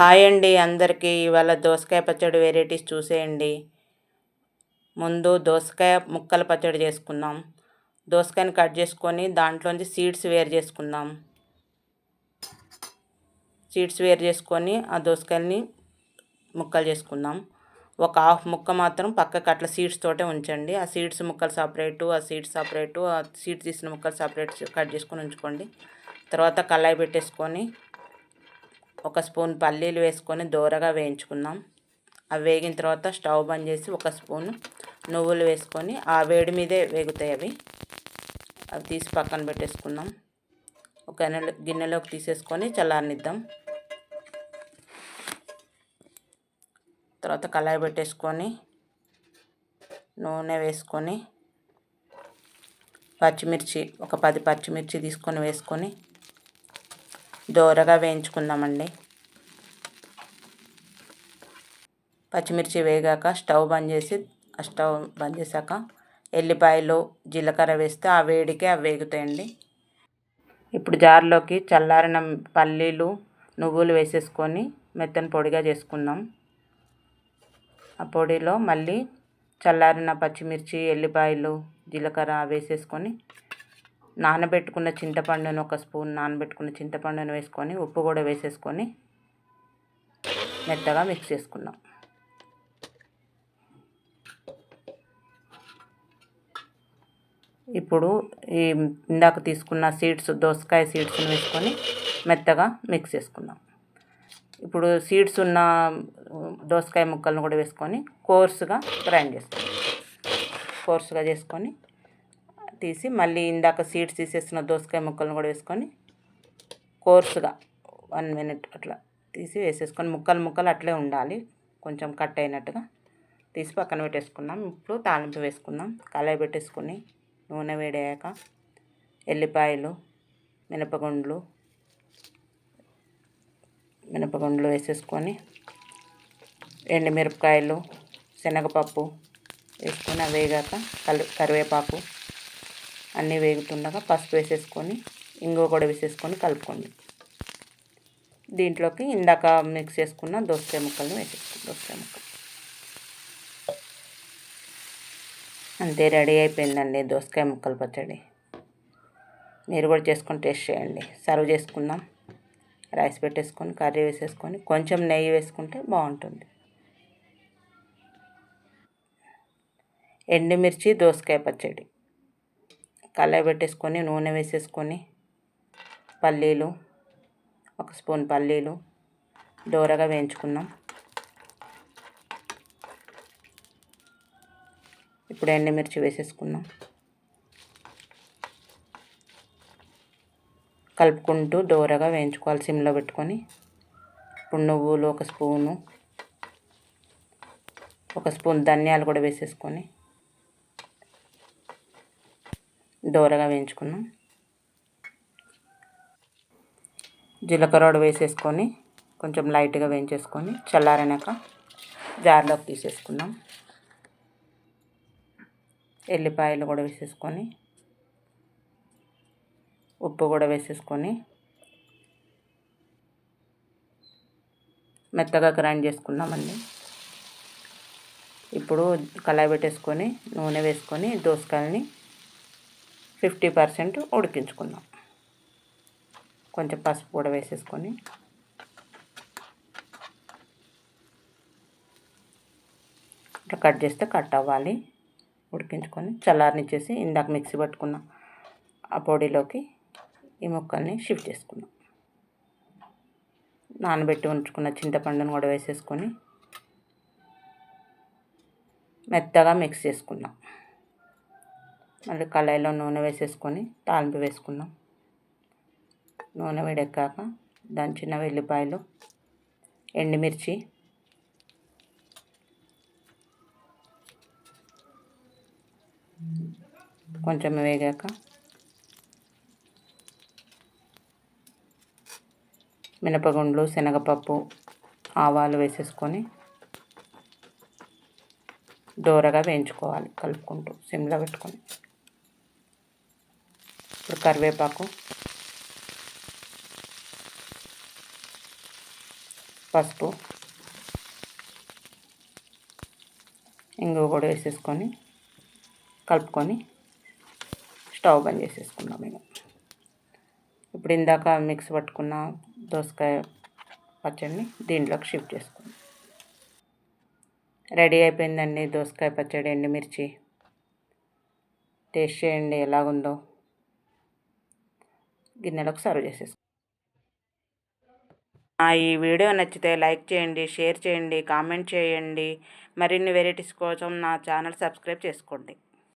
Hi అండి అందరికీ. ఇవాళ దోసకాయ పచ్చడి వెరైటీస్ చూసేయండి. ముందు దోసకాయ ముక్కల పచ్చడి చేసుకుందాం. దోసకాయని కట్ చేసుకొని దాంట్లోంచి సీడ్స్ వేరు చేసుకుందాం. సీడ్స్ వేరు చేసుకొని ఆ దోసకాయని ముక్కలు చేసుకుందాం. ఒక హాఫ్ ముక్క మాత్రం పక్కకు అట్లా సీడ్స్ తోటే ఉంచండి. ఆ సీడ్స్ ముక్కలు సపరేటు ఆ సీడ్స్ సపరేటు ఆ సీడ్స్ తీసిన ముక్కలు సపరేట్ కట్ చేసుకొని ఉంచుకోండి. తర్వాత కళాయి పెట్టేసుకొని ఒక స్పూన్ పల్లీలు వేసుకొని దూరగా వేయించుకుందాం అవి వేగిన తర్వాత స్టవ్ బంద్ చేసి ఒక స్పూన్ నువ్వులు వేసుకొని ఆ వేడి మీదే వేగుతాయి అవి. అవి తీసి పక్కన పెట్టేసుకుందాం ఒక గిన్నెలోకి తీసేసుకొని చల్లారనిద్దాం. తర్వాత కళాయి పెట్టేసుకొని నూనె వేసుకొని పచ్చిమిర్చి ఒక పది పచ్చిమిర్చి తీసుకొని వేసుకొని దోరగా వేయించుకుందామండి. పచ్చిమిర్చి వేగాక స్టవ్ బంద్ చేసి స్టవ్ బంద్ చేశాక ఎల్లిపాయలు జీలకర్ర వేస్తే ఆ వేడికి అవి వేగుతాయండి. ఇప్పుడు జార్లోకి చల్లారిన పల్లీలు నువ్వులు వేసేసుకొని మెత్తని పొడిగా చేసుకుందాం. ఆ పొడిలో మళ్ళీ చల్లారిన పచ్చిమిర్చి ఎల్లిపాయలు జీలకర్ర వేసేసుకొని నానబెట్టుకున్న చింతపండును ఒక స్పూన్ నానబెట్టుకున్న చింతపండును వేసుకొని ఉప్పు కూడా వేసేసుకొని మెత్తగా మిక్స్ చేసుకున్నాం. ఇప్పుడు ఈ ఇందాక తీసుకున్న సీడ్స్ దోసకాయ సీడ్స్ని వేసుకొని మెత్తగా మిక్స్ చేసుకుందాం ఇప్పుడు సీడ్స్ ఉన్న దోసకాయ ముక్కలను కూడా వేసుకొని కోర్సుగా గ్రైండ్ చేసుకుందాం కోర్సుగా చేసుకొని తీసి మళ్ళీ ఇందాక సీడ్స్ తీసేసిన దోసకాయ ముక్కలను కూడా వేసుకొని కోర్సుగా వన్ మినిట్ అట్లా తీసి వేసేసుకొని ముక్కలు ముక్కలు అట్లే ఉండాలి. కొంచెం కట్ అయినట్టుగా తీసి పక్కన పెట్టేసుకుందాం ఇప్పుడు తాలింపు వేసుకుందాం కళాయి పెట్టేసుకొని నూనె వేడయ్యాక ఎల్లిపాయలు మినపగుండ్లు మినపగుండ్లు వేసేసుకొని ఎండుమిరపకాయలు శనగపప్పు వేసుకొని వేగాక కలి కరివేపాకు అన్నీ వేగుతుండగా పసుపు వేసేసుకొని ఇంగువ కూడా వేసేసుకొని కలుపుకోండి. దీంట్లోకి ఇందాక మిక్స్ చేసుకున్న దోసకాయ ముక్కలను వేసేసుకోండి దోసకాయ ముక్కలు. అంతే రెడీ అయిపోయిందండి దోసకాయ ముక్కలు పచ్చడి. మీరు కూడా చేసుకొని టేస్ట్ చేయండి. సర్వ్ చేసుకుందాం. రైస్ పెట్టేసుకొని కర్రీ వేసేసుకొని కొంచెం నెయ్యి వేసుకుంటే బాగుంటుంది. ఎండుమిర్చి దోసకాయ పచ్చడి. కళాయి పెట్టేసుకొని నూనె వేసేసుకొని పల్లీలు ఒక స్పూన్ పల్లీలు దోరగా వేయించుకున్నాం. ఇప్పుడు ఎండుమిర్చి వేసేసుకున్నాం. కలుపుకుంటూ దోరగా వేయించుకోవాలి సిమ్లో పెట్టుకొని. ఇప్పుడు నువ్వులు ఒక స్పూను ఒక స్పూన్ ధనియాలు కూడా వేసేసుకొని. దోరగా వేయించుకున్నాం. జీలకర్ర వేసేసుకొని కొంచెం లైట్గా వేయించేసుకొని చల్లారినాక జార్లోకి తీసేసుకున్నాం. ఎల్లిపాయలు కూడా వేసేసుకొని ఉప్పు కూడా వేసేసుకొని మెత్తగా గ్రైండ్ చేసుకున్నామండి. ఇప్పుడు కళాయి పెట్టేసుకొని నూనె వేసుకొని దోసకాయలని ఫిఫ్టీ పర్సెంట్ ఉడికించుకుందాం. కొంచెం పసుపు కూడా వేసేసుకొని. ఇట్లా కట్ చేస్తే కట్ అవ్వాలి. ఉడికించుకొని చల్లారనిచ్చేసి ఇందాక మిక్సీ పట్టుకున్న ఆ పొడిలోకి ఈ ముక్కల్ని షిఫ్ట్ చేసుకుందాం. నానబెట్టి ఉంచుకున్న చింతపండును కూడా వేసేసుకొని మెత్తగా మిక్స్ చేసుకుందాం. మళ్ళీ కళాయిలో నూనె వేసేసుకొని తాలింపు వేసుకుందాం. నూనె వేడెక్కాక దంచిన వెల్లిపాయలు ఎండుమిర్చి కొంచెం వేగాక మినపగుండ్లు శనగపప్పు ఆవాలు వేసేసుకొని దోరగా వేయించుకోవాలి కలుపుకుంటూ సిమ్లో పెట్టుకొని. ఇప్పుడు కరివేపాకు పసుపు ఇంగువ కూడా వేసేసుకొని కలుపుకొని స్టవ్ బంద్ చేసేసుకున్నాం మేము ఇప్పుడు ఇందాక మిక్స్ పట్టుకున్న దోసకాయ పచ్చడిని దీంట్లోకి షిఫ్ట్ చేసుకున్నాం రెడీ అయిపోయిందండి దోసకాయ పచ్చడి ఎండుమిర్చి. టేస్ట్ చేయండి ఎలాగుందో. గిన్నెలకు సర్వ్ చేసేసుకో. ఈ వీడియో నచ్చితే లైక్ చేయండి షేర్ చేయండి కామెంట్ చేయండి. మరిన్ని వెరైటీస్ కోసం నా ఛానల్ సబ్స్క్రైబ్ చేసుకోండి.